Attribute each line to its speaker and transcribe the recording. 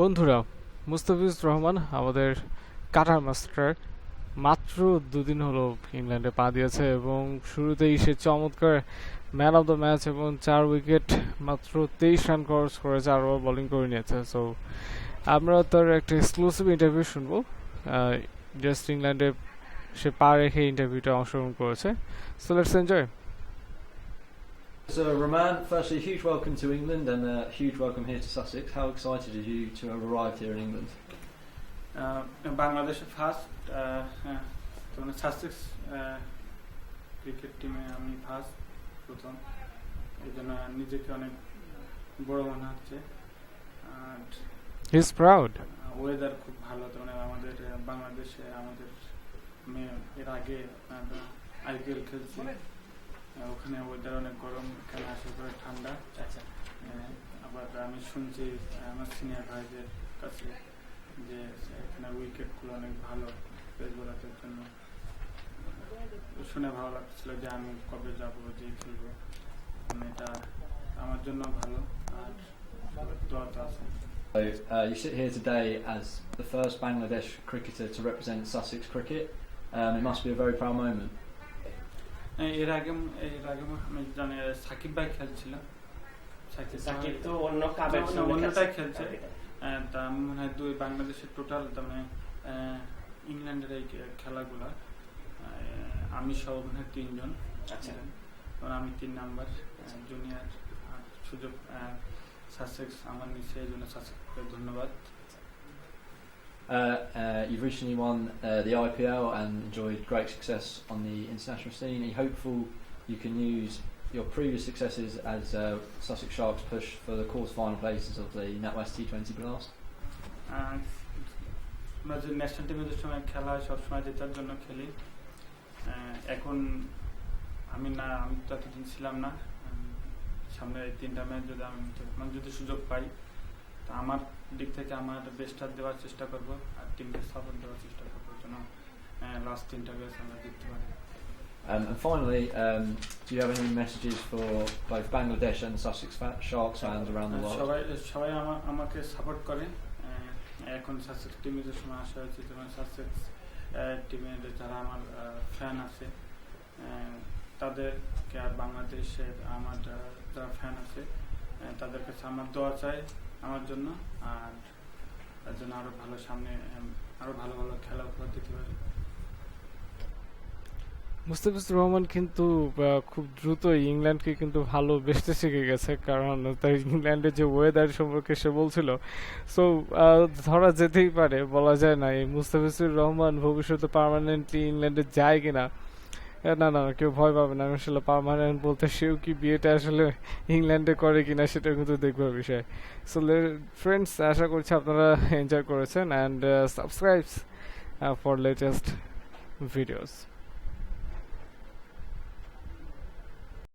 Speaker 1: বন্ধুরা মুস্তাফিজ রহমান, আমাদের cutter master, মাত্র দুদিন হলো ইংল্যান্ডে পা দিয়েছে এবং শুরুতেই সে চমৎকার ম্যান অফ দ্য ম্যাচ এবং চার উইকেট মাত্র তেইশ রান ক্রস করেছে চার ওভার বোলিং করে নিয়েছে। সো আমরা তার একটা এক্সক্লুসিভ ইন্টারভিউ শুনব। জাস্ট ইংল্যান্ডে সে পা রেখে ইন্টারভিউটা অংশগ্রহণ করেছে। So let's enjoy
Speaker 2: So, Roman, firstly, huge welcome to England and a huge welcome here to Sussex. How excited are you to have arrived here in England?
Speaker 3: আহ, বাংলাদেশে ফার্স্ট তোমার Sussex cricket টিমে আমি ফার্স্ট প্রথম এই জন্য নিজেকে অনেক বড় মনে হচ্ছে আর
Speaker 1: হি ইজ প্রাউড
Speaker 3: ওয়েদার খুব ভালো তো মানে আমাদের আহ, বাংলাদেশে আমাদের মে- এর আগে আইপিএল খেলছি আহ, ওখানে ওয়েদার অনেক গরম এখানে আশেপাশে ঠান্ডা
Speaker 2: আচ্ছা।
Speaker 3: আবার আমি শুনছি আমার সিনিয়র ভাইদের কাছে যে এখানে উইকেটগুলো অনেক ভালো পেস বোলারদের জন্য শুনে ভালো লাগছিল যে আমি কবে যাব যে খেলব মানে এটা আমার জন্য ভালো আর দোয়া তো আছে
Speaker 2: So, uh, you sit here today as the first Bangladesh cricketer to represent Sussex cricket. Um, it must be a very proud moment.
Speaker 3: এর আগে এর আগে আমি জানি সাকিব ভাই খেলছিল সাকিব
Speaker 4: তো অন্য সঙ্গে
Speaker 3: অন্যটাই
Speaker 4: খেলছে।
Speaker 3: তা মনে হয় দুই বাংলাদেশের টোটাল মানে ইংল্যান্ডের এই খেলাগুলা। আমি সহ মনে হয় তিনজন।
Speaker 4: আচ্ছা।
Speaker 3: আমি তিন নাম্বার জুনিয়র সুযোগ সাসেক্স আমার নিচে এই জন্য সাসেক্সকে ধন্যবাদ।
Speaker 2: Uh, uh, you've recently won uh, the IPL and enjoyed great success on the international scene. Are you hopeful you can use your previous successes as uh, Sussex Sharks push for the quarter-final places of the NatWest T20 Blast?
Speaker 3: আহ, আমরা যে national টিমে যে সময় খেলা হয় সবসময় জেতার জন্য খেলি আহ, এখন আমি না আমি তো এতদিন ছিলাম না উম, সামনে এই তিনটা ম্যাচ যদি আমি মানে যদি সুযোগ পাই তো আমার দিক থেকে আমার বেস্টটা দেওয়ার চেষ্টা করব আর টিমকে সাপোর্ট দেওয়ার চেষ্টা করব যেন লাস্ট তিনটা ম্যাচ আমরা জিততে পারি
Speaker 2: Um, and finally, um, do you have any messages for both Bangladesh and Sussex fa- Sharks fans around the world?
Speaker 3: সবাই সবাই আমা- আমাকে সাপোর্ট করে এখন সাসেক্স টিমে যে সময় আসা হয়েছে যেমন সাসেক্স টিমের যারা আমার ফ্যান আছে তাদেরকে আর বাংলাদেশের আমার যারা ফ্যান আছে তাদের কাছে আমার দোয়া চাই আমার জন্য, আর তার জন্য আরও ভালো সামনে আরও ভালো ভালো খেলা উপহার দিতে পারি।
Speaker 1: মুস্তাফিজুর রহমান কিন্তু খুব দ্রুত ইংল্যান্ডকে কিন্তু ভালোবেসতে শিখে গেছে, কারণ তার ইংল্যান্ডের যে ওয়েদার সম্পর্কে সে বলছিল। সো ধরা যেতেই পারে, বলা যায় না, এই মুস্তাফিজুর রহমান ভবিষ্যতে পার্মানেন্টলি ইংল্যান্ডে যায় কিনা। না না, কেউ ভয় পাবে না। আমি আসলে পার্মানেন্ট বলতে সেও কি বিয়েটা আসলে ইংল্যান্ডে করে কি না সেটা কিন্তু দেখবার বিষয়। সো ফ্রেন্ডস আশা করছি আপনারা এনজয় করেছেন and subscribes for latest videos